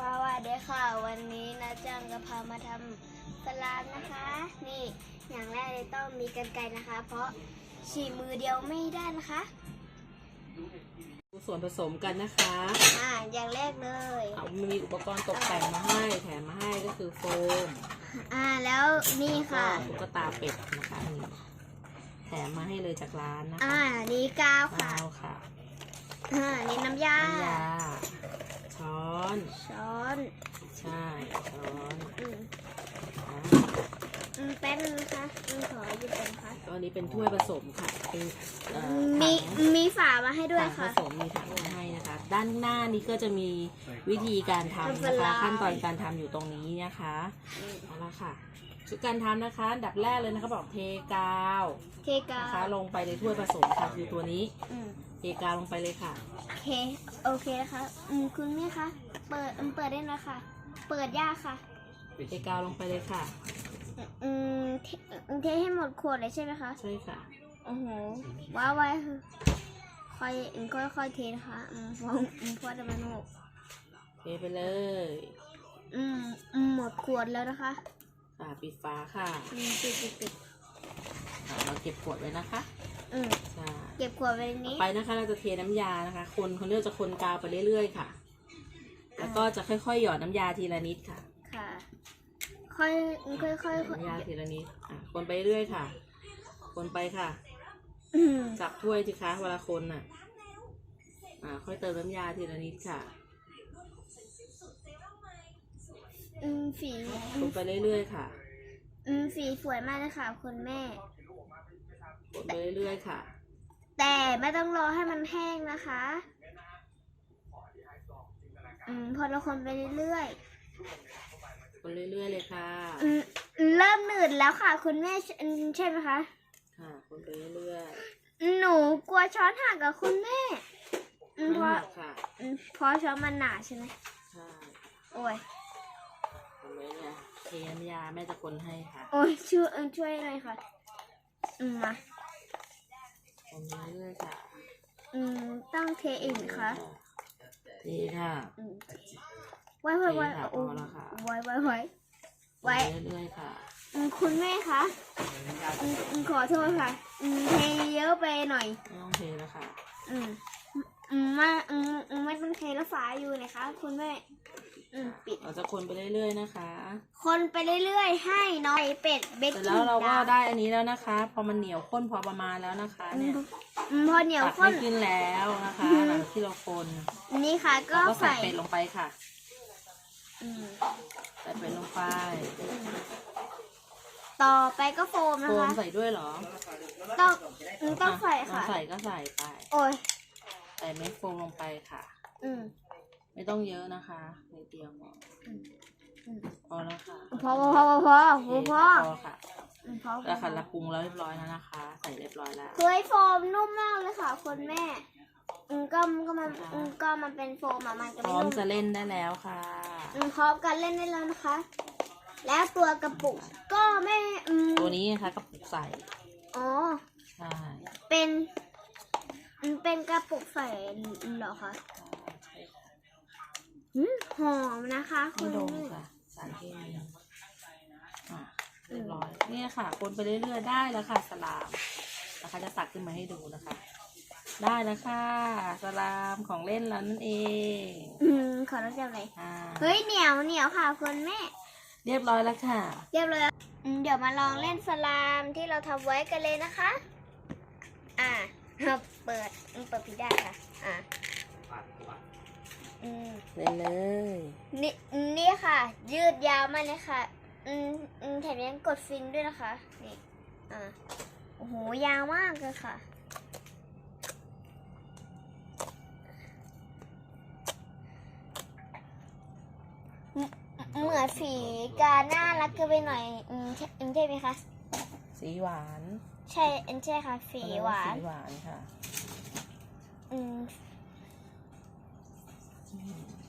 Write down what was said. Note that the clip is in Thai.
สวัสดีค่ะวันนี้นะจังจะพามาทำสลามนะคะ นี่อย่างแรกเลยต้องมีกันไกรนะคะ เพราะฉีกมือเดียวไม่ได้นะคะดูส่วนผสมกันนะคะอ่าอย่างแรกเลยเอามีอุปกรณ์ตกแต่งมาให้แถมมาให้ก็คือโฟมอ่าแล้วนี่ก็ค่ะตุ๊กตาเป็ดนะคะนี่แถมมาให้เลยจากร้านนะอ่าคะนี่กาวค่ะข้าวค่ะอ่านี่น้ำยาน้ำยา ช้อน ช้อน ใช่ ช้อนอืมอ่าอืมแป๊บนึงนะคะอืมขอหยิบก่อนนะคะก็อันนี้เป็นถ้วยผสมค่ะเป็นเอ่อมี ถัง มีฝามาให้ด้วยถังผค่ะสมมีถังมาให้นะคะ ด้านหน้านี้ก็จะมีวิธีการทำทำสนะคะลามขั้นตอนการทำอยู่ตรงนี้นะคะอืมเอาละค่ะ ชุดการทำนะคะอันดับแรกเลยนะคะบอกเทกาวเทกานะคะวลงไปในถ้วยผสมค่ะคือตัวนี้อืมเทกาวลงไปเลยค่ะโอเคโอเคนะคะอืมคุณแม่คะเปิดอืมเปิดได้นะคะเปิดยากค่ะ เทกาวลงไปเลยค่ะ อืมเทอืมเทให้หมดขวดเลยใช่ไหมคะ ใช่ค่ะ โอ้โห ว้าวไว้คือค่อยอืมค่อยค่อยเทนะคะอืมเพราะอืมเพราะจะมันหกเทไปเลย อืมอืมหมดขวดแล้วนะคะ ค่ะปิดฝาค่ะอืมปิดปิดปิดอ่าเราเก็บขวดไว้นะคะอืมใช่เก็บขวดไว้ในนี้ ไปนะคะ เราจะเทน้ำยานะคะ คนคนเลือกจะคนกาวไปเรื่อยๆค่ะ แล้วก็จะค่อยๆหยอดน้ำยาทีละนิดค่ะค่ะ ค่อยอืมค่อยค่อยค่อยน้ำยาทีละนิดอะคนไปเรื่อยๆค่ะ คนไปค่ะ อืมจับถ้วยสิคะเวลาคนน่ะ อ่า ค่อยเติมน้ำยาทีละนิดค่ะ อืมฝีอืคนมไปเรื่อยๆค่ะอืมฝีสวยมากเลยค่ะ คุณแม่คนไปเรื่อยๆค่ะ แต่ไม่ต้องรอให้มันแห้งนะคะอืมพอเราคนไปเรื่อยคนเรื่อยๆเลยค่ะ ๆอืมเริ่มหนืดแล้วค่ะ คุณแม่ใช่อืมใช่ไหมคะ ค่ะคนไปเรื่อยหนูกลัวช้อนหักกับคุณแม่อืๆมไม่เพราะหักค่ะอืมเพราะช้อนมันหนาใช่ไหม ใช่โอ้ยคน ไปเนี่ยเทน้ำยาแม่จะคนให้ค่ะโอ้ยช่วยเออช่วยหน่อยค่ะ อืมมาคนไปเรื่อยๆค่ะ อืมต้องเทอีกนะคะเทค่ะอืมไว้ไว้ไว้เทค่ะโอ้พอแล้วค่ะไว้ไว้ไว้คนไว้ไปเรื่อยๆค่ะอืมคุณแม่คะอืมอืมขอโทษค่ะ อืมเทเยอะไปหน่อยไม่ต้องเทแล้วค่ะ อืมอืมไม่อืมอืมไม่ต้องเทแล้วฝาอยู่นะคะคุณแม่อืม ปิดเราจะคนไปเรื่อยๆนะคะคนไปเรื่อยๆ ให้น้อยเป็ดเบกเสร็จกิ้งแล้วเราก็ดาวได้อันนี้แล้วนะคะ พอมันเหนียวข้นพอประมาณแล้วนะคะอืเนี่ยมอืมพอเหนียวตักข้ไม่นขึ้นแล้วนะคะอือฮึหลังที่เราคนนี่ค่ะ ก็เราก็ใส่ใส่เป็ดลงไปค่ะอืมใส่เป็ดลงไป ต่อไปก็โฟมนะโฟมคะใส่ด้วยเหรอต้องอืมต้องใส่อ่ค่ะใส่ก็ใส่ไป โอ้ยใส่เม็ดโฟมลงไปค่ะ อืม ไม่ต้องเยอะนะคะนิดเดียวพออืมอืมพอแล้วค่ะพอพอพอพอพอโอพอเคพอพอค่ะอืมพอพอแล้วค่ะเราปรุงแล้วเรียบร้อยแล้วนะคะ ใส่เรียบร้อยแล้วเฮ้ยโฟมนุ่มมากเลยค่ะคุณแม่อืมก็ก็มันอืมก็มันเป็นโฟมอะมันก็พไม่ร้อมนุ่มจะเล่นได้แล้วค่ะ อืมพร้อมกันเล่นได้แล้วนะคะ แล้วตัวกระปุกก็ไม่อืมตัวนี้นะคะกระปุกใส่อ๋อ ใช่เป็นอืมเป็นกระปุกใส่เหรอคะ ใช่ค่ะ อืมหอมนะคะคุไม่ณโดนแม่ค่ะสารเคมีอะเรียบร้อยเนี่ยค่ะ คนไปเรื่อยๆได้แล้วค่ะสลามนะคะจะตักขึ้นมาให้ดูนะคะ ได้แล้วค่ะสลามของเล่นแล้วนั่นเองอืมขอรับจับเลยอ่าเฮ้ยเหนียวเหนียวค่ะคุณแม่ เรียบร้อยแล้วค่ะ เรียบร้อยแล้วอืมเดี๋ยวมาลองเล่นสลามที่เราทำไว้กันเลยนะคะ อ่า เปิดอืมเปิดผิดได้ค่ะ อ่า อืมเล่นเลย นี่นี่ค่ะ ยืดยาวมากเลยค่ะ อืมอืมแถมยังกดฟินด้วยนะคะ นี่ อ่าโอ้โห ยาวมากเลยค่ะ เหมืเหมือนฝีกาน่ารักเกินไปหน่อยอืมใช่อืมใช่ไหมคะ สีหวาน ใช่อืมใช่ค่ะฝีหวาน สีหวานค่ะ อืมอืม community.